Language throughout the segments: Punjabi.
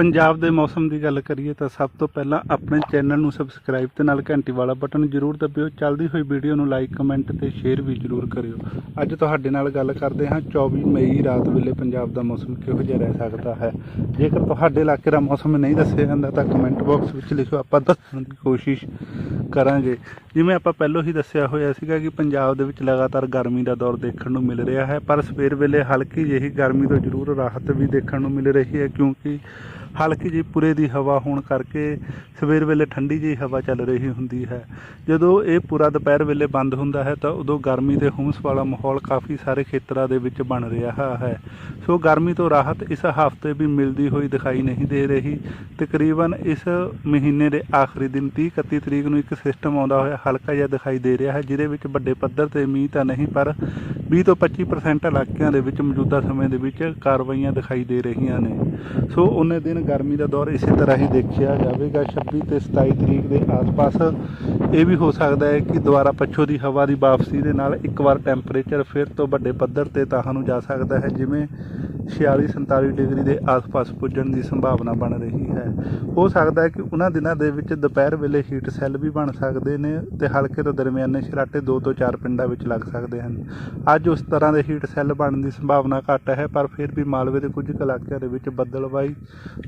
ਪੰਜਾਬ ਦੇ ਮੌਸਮ ਦੀ ਗੱਲ ਕਰੀਏ ਤਾਂ ਸਭ ਤੋਂ ਪਹਿਲਾਂ ਆਪਣੇ ਚੈਨਲ ਨੂੰ ਸਬਸਕ੍ਰਾਈਬ ਤੇ ਨਾਲ ਘੰਟੀ ਵਾਲਾ ਬਟਨ ਜ਼ਰੂਰ ਦਬਿਓ। ਚੱਲਦੀ ਹੋਈ ਵੀਡੀਓ ਨੂੰ ਲਾਈਕ ਕਮੈਂਟ ਤੇ ਸ਼ੇਅਰ ਵੀ ਜ਼ਰੂਰ ਕਰਿਓ। ਅੱਜ ਤੁਹਾਡੇ ਨਾਲ ਗੱਲ ਕਰਦੇ ਹਾਂ 24 ਮਈ ਰਾਤ ਵੇਲੇ ਪੰਜਾਬ ਦਾ ਮੌਸਮ ਕਿਹੋ ਜਿਹਾ ਰਹਿ ਸਕਦਾ ਹੈ? ਜੇਕਰ ਤੁਹਾਡੇ ਇਲਾਕੇ ਦਾ ਮੌਸਮ ਨਹੀਂ ਦੱਸਿਆ ਜਾਂਦਾ ਤਾਂ ਕਮੈਂਟ ਬਾਕਸ ਵਿੱਚ ਲਿਖੋ, ਆਪਾਂ ਦੱਸਣ ਦੀ ਕੋਸ਼ਿਸ਼ ਕਰਾਂਗੇ। ਜਿਵੇਂ ਆਪਾਂ ਪਹਿਲਾਂ ਹੀ ਦੱਸਿਆ ਹੋਇਆ ਸੀਗਾ ਕਿ ਪੰਜਾਬ ਦੇ ਵਿੱਚ ਲਗਾਤਾਰ ਗਰਮੀ ਦਾ ਦੌਰ ਦੇਖਣ ਨੂੰ ਮਿਲ ਰਿਹਾ ਹੈ, ਪਰ ਸਵੇਰ ਵੇਲੇ ਹਲਕੀ ਜਿਹੀ ਗਰਮੀ ਤੋਂ ਜ਼ਰੂਰ ਰਾਹਤ ਵੀ ਦੇਖਣ ਨੂੰ ਮਿਲ ਰਹੀ ਹੈ, ਕਿਉਂਕਿ ਹਲਕੀ ਜਿਹੀ ਪੂਰੇ ਦੀ ਹਵਾ ਹੋਣ ਕਰਕੇ ਸਵੇਰ ਵੇਲੇ ਠੰਡੀ ਜਿਹੀ ਹਵਾ ਚੱਲ ਰਹੀ ਹੁੰਦੀ ਹੈ। ਜਦੋਂ ਇਹ ਪੂਰਾ ਦੁਪਹਿਰ ਵੇਲੇ ਬੰਦ ਹੁੰਦਾ ਹੈ, ਤਾਂ ਉਦੋਂ ਗਰਮੀ ਤੇ ਹੁੰਸ ਵਾਲਾ ਮਾਹੌਲ ਕਾਫੀ ਸਾਰੇ ਖੇਤਰਾਂ ਦੇ ਵਿੱਚ ਬਣ ਰਿਹਾ ਹੈ। ਸੋ ਗਰਮੀ ਤੋਂ ਰਾਹਤ ਇਸ ਹਫ਼ਤੇ ਵੀ ਮਿਲਦੀ ਹੋਈ ਦਿਖਾਈ ਨਹੀਂ ਦੇ ਰਹੀ। ਤਕਰੀਬਨ ਇਸ ਮਹੀਨੇ ਦੇ ਆਖਰੀ ਦਿਨ 30 31 ਤਰੀਕ ਨੂੰ ਇੱਕ ਸਿਸਟਮ ਆਉਂਦਾ ਹੋਇਆ ਹਲਕਾ ਜਿਹਾ ਦਿਖਾਈ ਦੇ ਰਿਹਾ ਹੈ, ਜਿਹਦੇ ਵਿੱਚ ਵੱਡੇ ਪੱਧਰ ਤੇ ਮੀਂਹ ਤਾਂ ਨਹੀਂ, ਪਰ 20 ਤੋਂ 25% ਇਲਾਕਿਆਂ ਦੇ ਵਿੱਚ ਮੌਜੂਦਾ ਸਮੇਂ ਦੇ ਵਿੱਚ ਕਾਰਵਾਈਆਂ ਦਿਖਾਈ ਦੇ ਰਹੀਆਂ ਨੇ। ਸੋ ਉਹਨੇ ਦਿਨ ਗਰਮੀ ਦਾ ਦੌਰ ਇਸੇ ਤਰ੍ਹਾਂ ਹੀ ਦੇਖਿਆ ਜਾਵੇਗਾ 26 ਤੇ 27 ਤਰੀਕ ਦੇ ਆਸ-ਪਾਸ। ਇਹ ਵੀ ਹੋ ਸਕਦਾ ਹੈ ਕਿ ਦੁਬਾਰਾ ਪੱਛੋ ਦੀ ਹਵਾ ਦੀ ਵਾਪਸੀ ਦੇ ਨਾਲ ਇੱਕ ਵਾਰ ਟੈਂਪਰੇਚਰ ਫਿਰ ਤੋਂ ਵੱਡੇ ਪੱਧਰ ਤੇ ਤਾਹਾਂ ਨੂੰ ਜਾ ਸਕਦਾ ਹੈ, ਜਿਵੇਂ 46 47 ਡਿਗਰੀ ਦੇ ਆਸ-ਪਾਸ ਪੁੱਜਣ ਦੀ ਸੰਭਾਵਨਾ ਬਣ ਰਹੀ ਹੈ। ਹੋ ਸਕਦਾ ਹੈ ਕਿ ਉਹਨਾਂ ਦਿਨਾਂ ਦੇ ਵਿੱਚ ਦੁਪਹਿਰ ਵੇਲੇ ਹੀਟ ਸੈੱਲ ਵੀ ਬਣ ਸਕਦੇ ਨੇ ਤੇ ਹਲਕੇ ਤੋਂ ਦਰਮਿਆਨੇ ਸਰਾਟੇ 2 ਤੋਂ 4 ਪਿੰਡਾਂ ਵਿੱਚ ਲੱਗ ਸਕਦੇ ਹਨ। ਅੱਜ ਉਸ ਤਰ੍ਹਾਂ ਦੇ ਹੀਟ ਸੈੱਲ ਬਣਨ ਦੀ ਸੰਭਾਵਨਾ ਘੱਟ ਹੈ, ਪਰ ਫਿਰ ਵੀ ਮਾਲਵੇ ਦੇ ਕੁਝ ਕੁ ਇਲਾਕਿਆਂ ਦੇ ਵਿੱਚ ਬੱਦਲਵਾਈ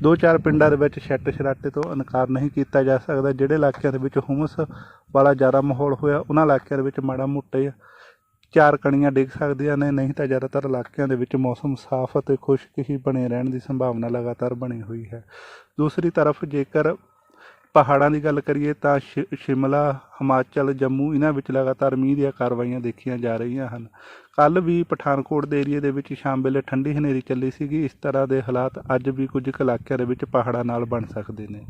ਦੋ ਚਾਰ ਪਿੰਡਾਂ ਦੇ ਵਿੱਚ ਛੱਟ ਸ਼ਰਾਟੇ ਤੋਂ ਇਨਕਾਰ ਨਹੀਂ ਕੀਤਾ ਜਾ ਸਕਦਾ, ਜਿਹੜੇ ਇਲਾਕਿਆਂ ਦੇ ਵਿੱਚ ਹੁਮਸ ਵਾਲਾ ਜ਼ਿਆਦਾ ਮਾਹੌਲ ਹੋਇਆ, ਉਹਨਾਂ ਇਲਾਕਿਆਂ ਦੇ ਵਿੱਚ ਮਾੜਾ ਮੋਟੇ ਚਾਰ ਕਣੀਆਂ ਡਿੱਗ ਸਕਦੀਆਂ ਨੇ, ਨਹੀਂ ਤਾਂ ਜ਼ਿਆਦਾਤਰ ਇਲਾਕਿਆਂ ਦੇ ਵਿੱਚ ਮੌਸਮ ਸਾਫ਼ ਅਤੇ ਖੁਸ਼ਕ ਹੀ ਬਣੇ ਰਹਿਣ ਦੀ ਸੰਭਾਵਨਾ ਲਗਾਤਾਰ ਬਣੀ ਹੋਈ ਹੈ। ਦੂਸਰੀ ਤਰਫ ਜੇਕਰ ਪਹਾੜਾਂ ਦੀ ਗੱਲ ਕਰੀਏ ਤਾਂ ਸ਼ਿ- ਸ਼ਿਮਲਾ, ਹਿਮਾਚਲ, ਜੰਮੂ ਇਹਨਾਂ ਵਿੱਚ ਲਗਾਤਾਰ ਮੀਂਹ ਦੀਆਂ ਕਾਰਵਾਈਆਂ ਦੇਖੀਆਂ ਜਾ ਰਹੀਆਂ ਹਨ। ਕੱਲ ਵੀ ਪਠਾਨਕੋਟ ਦੇ ਏਰੀਏ ਦੇ ਵਿੱਚ ਸ਼ਾਮ ਵੇਲੇ ਠੰਡੀ ਹਨੇਰੀ ਚੱਲੀ ਸੀਗੀ। ਇਸ ਤਰ੍ਹਾਂ ਦੇ ਹਾਲਾਤ ਅੱਜ ਵੀ ਕੁਝ ਕੁ ਇਲਾਕਿਆਂ ਦੇ ਵਿੱਚ ਪਹਾੜਾਂ ਨਾਲ ਬਣ ਸਕਦੇ ਨੇ।